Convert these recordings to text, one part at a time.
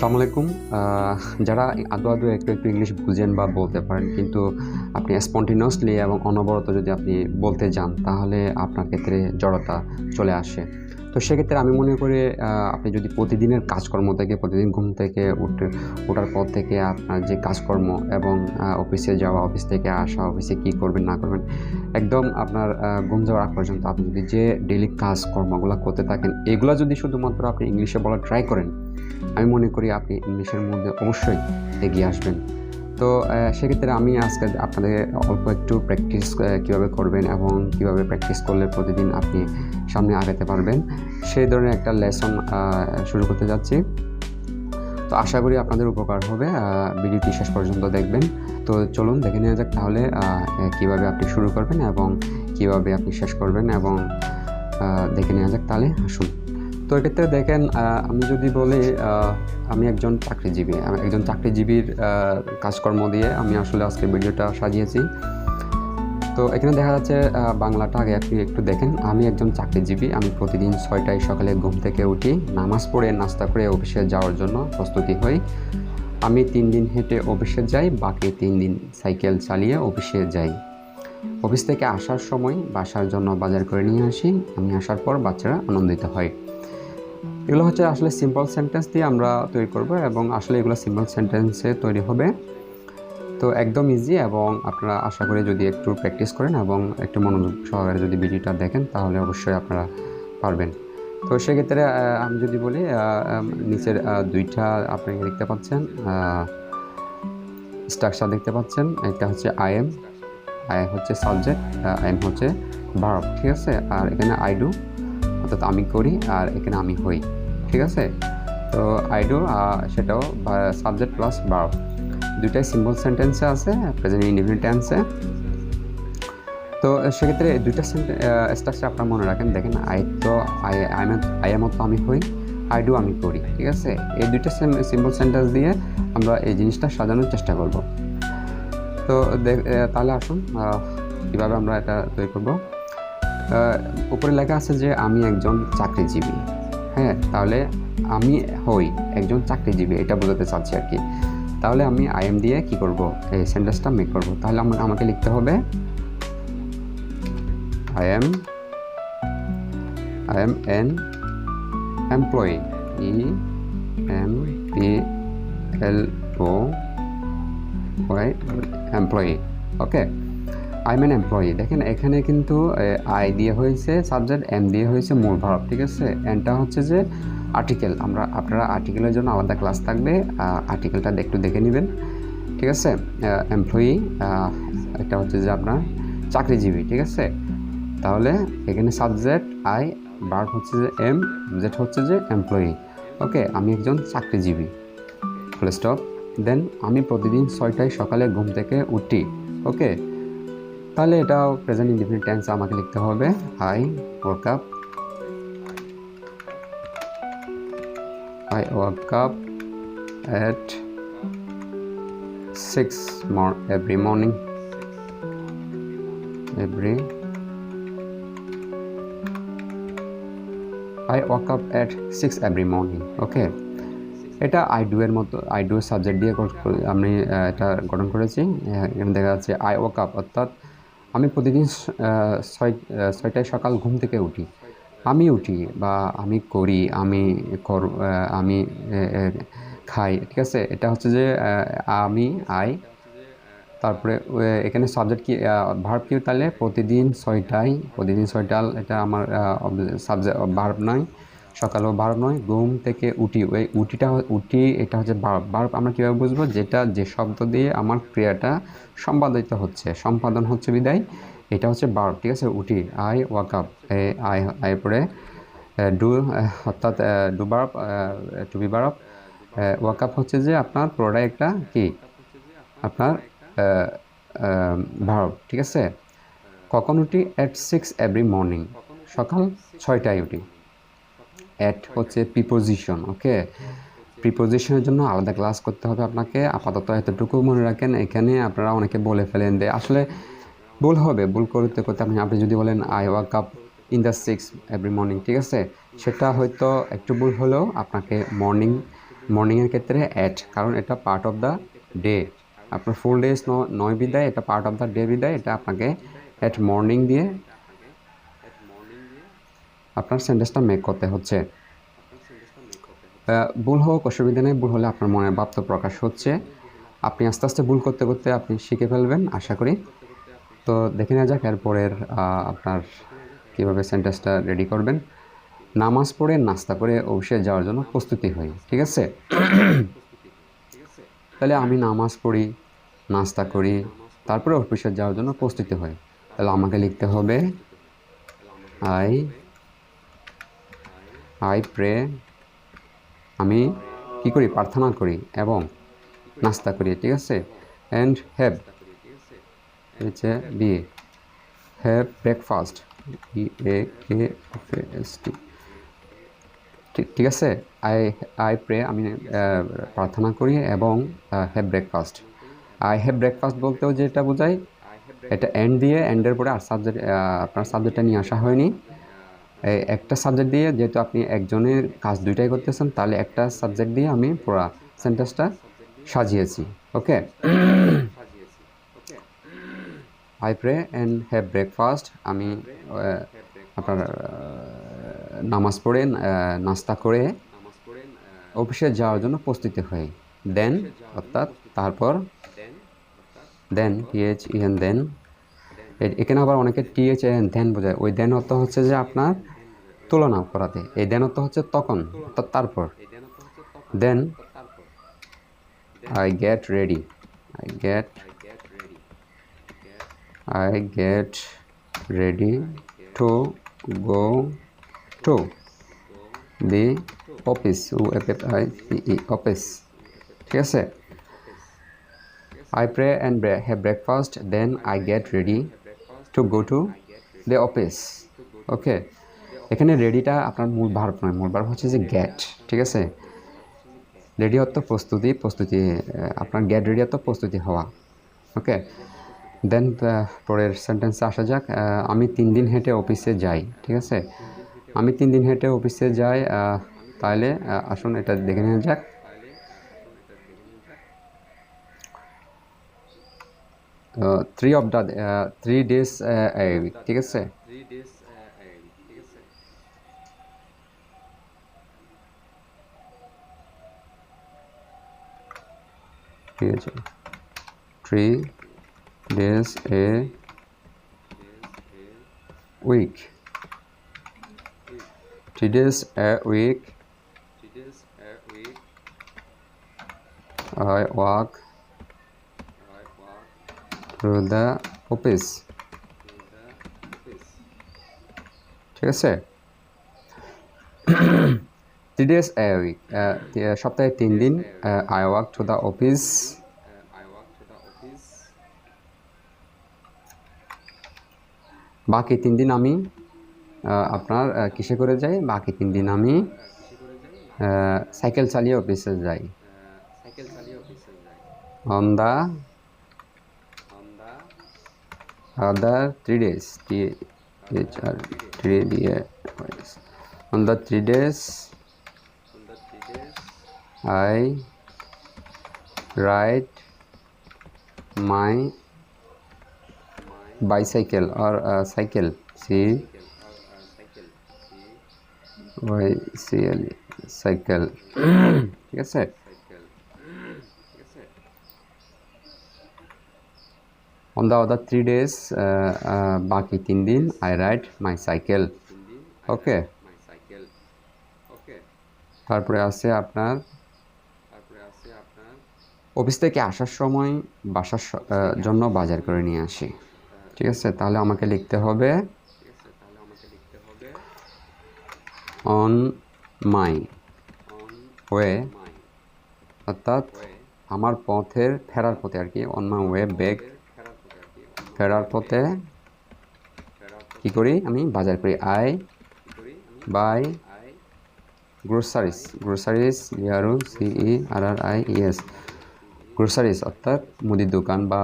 আসসালামু আলাইকুম। যারা আদৌ আদৌ একটু একটু ইংলিশ বুঝেন বা বলতে পারেন, কিন্তু আপনি স্পন্টিনিয়াসলি এবং অনবরত যদি আপনি বলতে যান, তাহলে আপনার ক্ষেত্রে জড়তা চলে আসে। তো সেক্ষেত্রে আমি মনে করি আপনি যদি প্রতিদিনের কাজকর্ম থেকে, প্রতিদিন ঘুম থেকে উঠে, ওঠার পর থেকে আপনার যে কাজকর্ম এবং অফিসে যাওয়া অফিস থেকে আসা অফিসে কী করবেন, না করবেন, একদম আপনার ঘুম যাওয়ার আগ পর্যন্ত আপনি যদি যে ডেলি কাজকর্মগুলো করতে থাকেন, এগুলো যদি শুধুমাত্র আপনি ইংলিশে বলার ট্রাই করেন, আমি মনে করি আপনি ইংলিশের মধ্যে অবশ্যই এগিয়ে আসবেন। তো সেক্ষেত্রে আমি আজকে আপনাদের অল্প একটু প্র্যাকটিস কীভাবে করবেন এবং কীভাবে প্র্যাকটিস করলে প্রতিদিন আপনি সামনে আগাতে পারবেন। সেই ধরনের একটা লেসন শুরু করতে যাচ্ছি। তো আশা করি আপনাদের উপকার হবে ভিডিওটি শেষ পর্যন্ত দেখবেন। তো চলুন দেখে নেওয়া যাক তাহলে কীভাবে আপনি শুরু করবেন এবং কীভাবে আপনি শেষ করবেন এবং দেখে নেওয়া যাক তাহলে, আসুন। তো এক্ষেত্রে দেখেন আমি যদি বলি আমি একজন চাকরিজীবী একজন চাকরিজীবীর কাজকর্ম দিয়ে আমি আসলে আজকে ভিডিওটা সাজিয়েছি। তো এখানে দেখা যাচ্ছে বাংলাটা আগে আপনি একটু দেখেন। আমি একজন চাকরিজীবী, আমি প্রতিদিন ছয়টায় সকালে ঘুম থেকে উঠি, নামাজ পড়ে, নাস্তা করে অফিসে যাওয়ার জন্য প্রস্তুতি হই। আমি তিন দিন হেঁটে অফিসে যাই, বাকি তিন দিন সাইকেল চালিয়ে অফিসে যাই। অফিস থেকে আসার সময় বাসার জন্য বাজার করে নিয়ে আসি। আমি আসার পর বাচ্চারা আনন্দিত হয়। এগুলো হচ্ছে আসলে সিম্পল সেন্টেন্স দিয়ে আমরা তৈরি করব এবং আসলে এগুলো সিম্পল সেন্টেন্সে তৈরি হবে। তো একদম ইজি এবং আপনারা আশা করি যদি একটু প্র্যাকটিস করেন এবং একটু মনোযোগ সহকারে যদি ভিডিওটা দেখেন, তাহলে অবশ্যই আপনারা পারবেন। তো সেক্ষেত্রে আমি যদি বলি নিচের দুইটা আপনি দেখতে পাচ্ছেন স্ট্রাকচার দেখতে পাচ্ছেন। এটা হচ্ছে আইএম আই হচ্ছে সাবজেক্ট আইএম হচ্ছে ভার্ব ঠিক আছে? আর এখানে আই ডু অর্থাৎ আমি করি আর এখানে আমি হই, ঠিক আছে? তো আই ডু সেটাও সাবজেক্ট প্লাস ভার্ব দুইটাই সিম্পল সেন্টেন্সে আছে প্রেজেন্ট ইন্ডিপেন্ডেন্ট টেন্সে তো সেক্ষেত্রে দুইটা স্ট্রাকচার আপনারা মনে রাখেন। দেখেন আই তো আই আই এম আমি হই আই ডু আমি করি, ঠিক আছে? এই দুইটা সিম্পল সেন্টেন্স দিয়ে আমরা এই জিনিসটা সাজানোর চেষ্টা করব। তো তাহলে আসুন কীভাবে আমরা এটা তৈরি করব। উপরে লেখা আছে যে আমি একজন চাকরিজীবী। হ্যাঁ তাহলে আমি হই একজন চাকরিজীবী, এটা বোঝাতে চাচ্ছি আর কি। তাহলে আমি আইএম দিয়ে কি করব? এই সেন্টেন্সটা মেক করব। তাহলে আমাকে লিখতে হবে I am I am an employee E M P L O employee okay I am an employee দেখেন, এখানে কিন্তু আই দিয়ে হয়েছে সাবজেক্ট এম দিয়ে হয়েছে মূল ভার্ব ঠিক আছে? এনটা হচ্ছে যে আর্টিকেল আমরা আপনারা আর্টিকেলের জন্য আলাদা ক্লাস থাকবে আর্টিকেলটা একটু দেখে নেবেন, ঠিক আছে? এমপ্লয়ি এটা হচ্ছে যে আপনার চাকরিজীবী, ঠিক আছে? তাহলে এখানে সাবজেক্ট আই ভার্ব হচ্ছে যে এম জেট হচ্ছে যে এমপ্লয়ি ওকে আমি একজন চাকরিজীবী ফুল স্টপ দেন আমি প্রতিদিন ছয়টায় সকালে ঘুম থেকে উঠি ওকে তাহলে এটাও প্রেজেন্ট ইন্ডিপেন্ডেন্ট টেন্স আমাকে লিখতে হবে I walk up walk up at 6 more every morning. Every I woke up at 6 every morning, okay? এটা আই ডু এর মতো আই ডু সাবজেক্ট দিয়ে আমি এটা গঠন করেছি। এখানে দেখা যাচ্ছে আই ওয়াক আপ অর্থাৎ আমি প্রতিদিন ছয় ছয়টায় সকাল ঘুম থেকে উঠি। আমি উঠি বা আমি করি, আমি কর আমি খাই, ঠিক আছে? এটা হচ্ছে যে আমি, আই, তারপরে এখানে সাবজেক্ট কি ভার্ব কি তাহলে? প্রতিদিন ছয়টায়, প্রতিদিন ছয়টাল এটা আমার সাবজেক্ট ভার্ব নয়। সকালেও ভার্ব নয়, ঘুম থেকে উঠি। ওই উঠিটা, উঠি, এটা হচ্ছে ভার্ব ভার্ব আমরা কীভাবে বুঝব? যেটা, যে শব্দ দিয়ে আমার ক্রিয়াটা সম্পাদিত হচ্ছে। সম্পাদন হচ্ছে বিদায়। এটা হচ্ছে ভার্ব ঠিক আছে? উঠি, I, walk up I I পরে ডু অর্থাৎ verb to be verb walk up হচ্ছে যে আপনার পুরোটাই একটা কি? আপনার ভার্ব, ঠিক আছে? কখন উঠি? অ্যাট সিক্স এভরি মর্নিং সকাল ছয়টায় উঠি। অ্যাট হচ্ছে প্রিপোজিশন ওকে প্রিপোজিশনের জন্য আলাদা ক্লাস করতে হবে আপনাকে। আপাতত এতটুকু মনে রাখেন। এখানে আপনারা অনেকে বলে ফেলেন যে আসলে ভুল হবে, ভুল করতে করতে আপনি আপনি যদি বলেন I walk up in the six every morning ঠিক আছে? সেটা হয়তো একটু ভুল হলেও আপনাকে মর্নিং মর্নিংয়ের ক্ষেত্রে অ্যাট কারণ এটা পার্ট অফ দ্য ডে আপনার ফুল ডেজ নয় বিদায়, এটা পার্ট অফ দ্য ডে বিদায়, এটা আপনাকে অ্যাট মর্নিং দিয়ে আপনার সেন্টেন্সটা মেক করতে হচ্ছে। ভুল হোক, অসুবিধা নেই, ভুল হলে আপনার মনের ভাব প্রকাশ হচ্ছে। আপনি আস্তে আস্তে ভুল করতে করতে আপনি শিখে ফেলবেন, আশা করি। তো দেখে নেওয়া যাক, এরপরের আপনার কীভাবে সেন্টেন্সটা রেডি করবেন। নামাজ পড়ে, নাস্তা করে, অফিসে যাওয়ার জন্য প্রস্তুতি হই, ঠিক আছে? তাহলে আমি নামাজ পড়ি, নাস্তা করি, তারপরে অফিসে যাওয়ার জন্য প্রস্তুতি হই। তাহলে আমাকে লিখতে হবে আই আই প্রে আমি কি করি? প্রার্থনা করি এবং নাস্তা করি, ঠিক আছে? অ্যান্ড হ্যাভ হচ্ছে B have breakfast E A K S T ঠিক আছে? আই আই প্রে আমি প্রার্থনা করি এবং have breakfast I have breakfast বলতেও যেটা বোঝায়, এটা এন্ড দিয়ে এন্ডের পরে আর সাবজেক্ট আপনার সাবজেক্টটা নিয়ে আসা হয়নি। একটা সাবজেক্ট দিয়ে যেহেতু আপনি একজনের কাজ দুইটাই করতেছেন, তাহলে একটা সাবজেক্ট দিয়ে আমি পুরো সেন্টেন্সটা সাজিয়েছি okay I pray and have breakfast. আমি আপনার নামাজ পড়ে নাস্তা করে অফিসে যাওয়ার জন্য প্রস্তুতি হই। দেন অর্থাৎ তারপর দেন টিএইচ ইএন দেন এখানে আবার অনেকে টিএইচ এন দেন বোঝায়। ওই দেন অর্থ হচ্ছে যে আপনার তুলনা করাতে। এই দেন অর্থ হচ্ছে তখন অর্থাৎ তারপর। Then I get ready I get I get ready to go to the office. O F F I E office ঠিক আছে pray and bre- have breakfast, then I get ready to go to the office. ওকে এখানে রেডিটা আপনার মূল verb নয়। মূল verb হচ্ছে যে gate ঠিক আছে? রেডি অর্থ প্রস্তুতি প্রস্তুতি আপনার গেট রেডি অর্থ প্রস্তুতি হওয়া। ওকে দেন পরের সেন্টেন্সে আসা যাক আমি তিন দিন হেঁটে অফিসে যাই, ঠিক আছে? আমি তিন দিন হেঁটে অফিসে যাই তাহলে আসুন এটা দেখে নেওয়া যাক। Three of the three days ঠিক আছে? ঠিক আছে। Three days a week three days a week I walk through the office ঠিক আছে থ্রি ডেজ এ উইক সপ্তাহে তিন দিন I walk to the office বাকি তিন দিন আমি আপনার কিসে করে যাই? বাকি তিন দিন আমি সাইকেল চালিয়ে অফিসে যাই। On the other three days R three দিয়ে on the three days I ride my bicycle or uh, cycle? C. Y c l cycle ঠিক আছে on the other three days বাকি তিন দিন I ride my cycle okay তারপরে আছে আপনার office থেকে আসার সময় বাসার জন্য বাজার করে নিয়ে আসি। ঠিক আছে, তাহলে আমাকে লিখতে হবে অন মাই ওয়ে অর্থাৎ আমার পথের ফেরার পথে আর কি অন মাই ওয়ে ব্যাগ ফেরার পথে কি করি আমি? বাজার করি। I buy groceries groceries ইয়ারু C E R R I E S groceries অর্থাৎ মুদির দোকান বা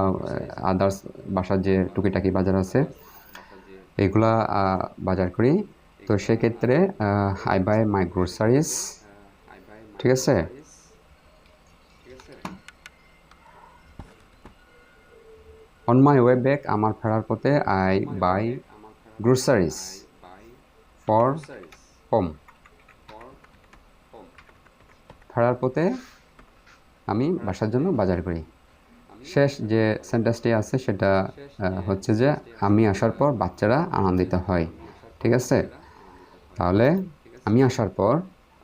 আদার্স বাসার যে টুকিটাকি বাজার আছে, এগুলা বাজার করি। তো সেক্ষেত্রে আই বাই মাই গ্রোসারিজ ঠিক আছে? অন মাই ওয়ে ব্যাক আমার ফেরার পথে I buy groceries for home ফেরার পথে আমি বাসার জন্য বাজার করি। শেষ যে সেন্টেন্সটি আছে সেটা হচ্ছে যে আমি আসার পর বাচ্চারা আনন্দিত হয়। ঠিক আছে? তাহলে আমি আসার পর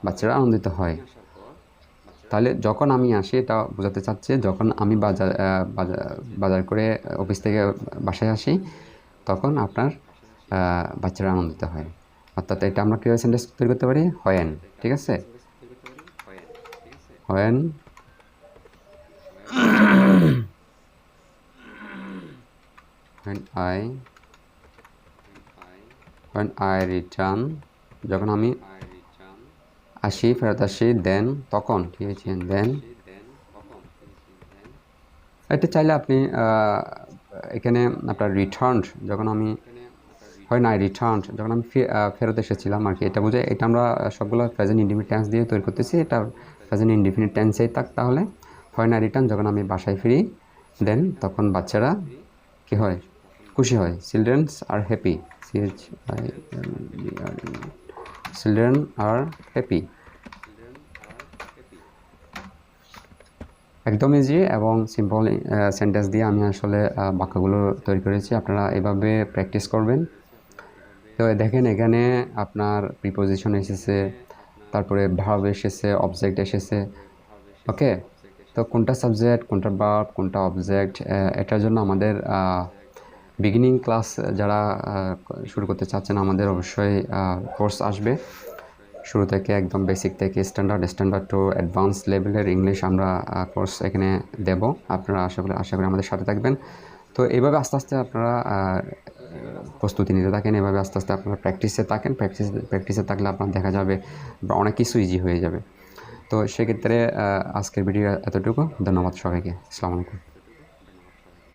বাচ্চারা আনন্দিত হয়। তাহলে যখন আমি আসি, এটা বোঝাতে চাচ্ছে, যখন আমি বাজার বাজার করে অফিস থেকে বাসায় আসি, তখন আপনার বাচ্চারা আনন্দিত হয়। অর্থাৎ এটা আমরা কীভাবে সেন্টেন্স তৈরি করতে পারি? হয়েন। ঠিক আছে? হয়েন। When I when I return, যখন আমি আসি, ফেরত আসি দেন তখন ঠিক আছে দেন এটা চাইলে আপনি এখানে আপনার রিটার্ন যখন আমি, হয় না রিটার্ন যখন আমি ফেরত এসেছিলাম আর কি, এটা বুঝে, এটা আমরা সবগুলো প্রেজেন্ট ইন্ডিফিনিট টেন্স দিয়ে তৈরি করতেছি, এটা প্রেজেন্ট ইন্ডিফিনিট টেন্সেই থাক তাহলে। হয় না রিটার্ন যখন আমি বাসায় ফিরি দেন তখন বাচ্চারা কি হয়? খুশি হয়। Children's are happy CH children are happy একদম ইজি এবং সিম্পল সেন্টেন্স দিয়ে আমি আসলে বাক্যগুলো তৈরি করেছি। আপনারা এভাবে প্র্যাকটিস করবেন। তো দেখেন, এখানে আপনার প্রিপোজিশন এসেছে, তারপরে ভার্ব এসেছে অবজেক্ট এসেছে ওকে তো কোনটা সাবজেক্ট কোনটা ভার্ব কোনটা অবজেক্ট এটার জন্য আমাদের বিগিনিং ক্লাস যারা শুরু করতে চাচ্ছেন আমাদের অবশ্যই কোর্স আসবে। শুরু থেকে একদম বেসিক থেকে স্ট্যান্ডার্ড স্ট্যান্ডার্ড টু অ্যাডভান্স লেভেলের ইংলিশ আমরা কোর্স এখানে দেব। আপনারা আশা করি আশা করি আমাদের সাথে থাকবেন। তো এইভাবে আস্তে আস্তে আপনারা প্রস্তুতি নিতে থাকেন। এভাবে আস্তে আস্তে আপনারা প্র্যাকটিসে থাকেন। প্র্যাকটিস প্র্যাকটিসে থাকলে আপনার দেখা যাবে অনেক কিছু ইজি হয়ে যাবে। তো সেক্ষেত্রে আজকের ভিডিও এতটুকু। ধন্যবাদ সবাইকে। আসসালামু আলাইকুম।